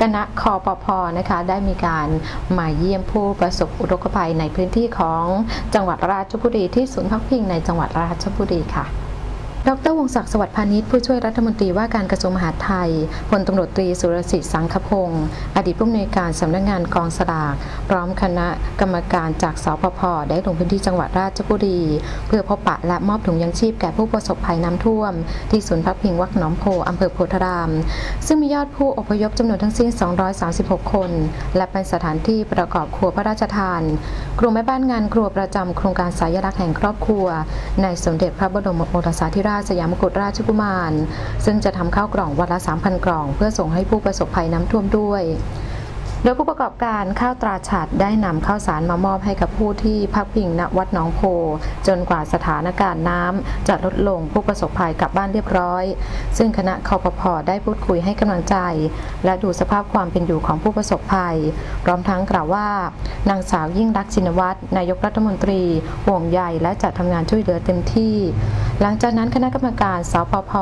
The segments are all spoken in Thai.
คณะคอปพนะคะได้มีการมาเยี่ยมผู้ประสบอุทกภัยในพื้นที่ของจังหวัดราชบุรีที่ศูนย์พักพิงในจังหวัดราชบุรีค่ะ ดรวงศักดิ์สวัสดิ์พานิชผู้ช่วยรัฐมนตรีว่าการกระทรวงมหาดไทยพลตำรวจตรีสุรสิทธิ์สังคพงศ์อดีตผู้อำนวยการสำนักงานกองสลากพร้อมคณะกรรมการจากสปพได้ลงพื้นที่จังหวัดราชบุรี เพื่อพบปะและมอบถุงยังชีพแก่ผู้ประสบภัยน้ำท่วม ที่ศูนย์พักพิงวัดหนองโพอำเภอโพธาราม ซึ่งมียอดผู้อพยพจำนวนทั้งสิ้น 236 คน และเป็นสถานที่ประกอบครัวพระราชทานครูแม่บ้านงานครัวประจำโครงการสายลักษณ์แห่งครอบครัว ในสมเด็จพระบรมโอรสาธิราชสยามกุฎราชกุมาร ซึ่งจะทำข้าวกล่องวันละ 3,000 กล่อง เพื่อส่งให้ผู้ประสบภัยน้ำท่วมด้วย ดยผู้ประกอบการข้าวตราฉัดได้นำข้าวสารมามอบให้กับผู้ที่พักพิงณวัดหนองโพ จนกว่าสถานการณ์น้ำจะลดลงผู้ประสบภัยกลับบ้านเรียบร้อย ซึ่งคณะคอปพอได้พูดคุยให้กำลังใจ และดูสภาพความเป็นอยู่ของผู้ประสบภัย พร้อมทั้งกล่าวว่า นางสาวยิ่งรักชินวัตรนายกรัฐมนตรีห่วงใยและจัดทำงานช่วยเหลือเต็มที่ หลังจากนั้นคณะกรรมการสปพ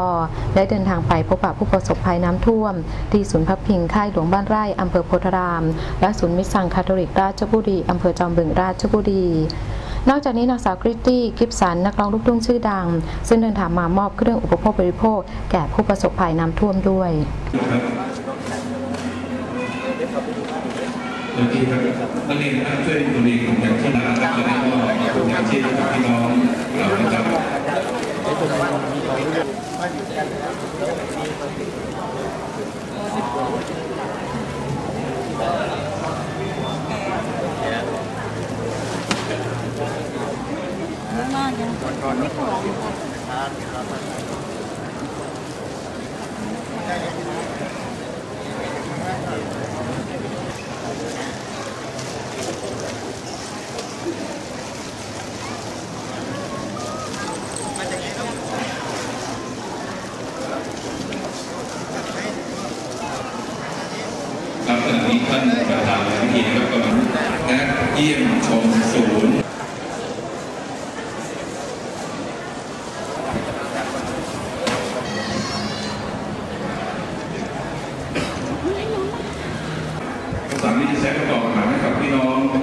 ได้เดินทางไปพบปะผู้ประสบภัยน้ำท่วม ที่ศูนย์พักพิงค่ายหลวงบ้านไร่อำเภอโพธารามามและศูนย์มิตรสังคาทอลิกราชบุรีอำเภอจอมบึงราชบุรีนอกจากนี้นางสาวกริตตี้กิฟสันนักร้องลูกทุ่งชื่อดัง ซึ่งเดินทางมามอบเครื่องอุปโภคบริโภค แก่ผู้ประสบภัยน้ำท่วมด้วยโอเคครับนักเรียนนะครับช่วยดูดีของอย่างที่ร้าครับแล้วก็ถุงยางชีพให้พี่น้องเรานะครับ มากยังไม่ขอ ครับขณะนี้ท่านประธานในพิธีนะครับกำลังนะเยี่ยมชมสุ ที่จะแสดงต่อปัาหาให้กับพี่น้อง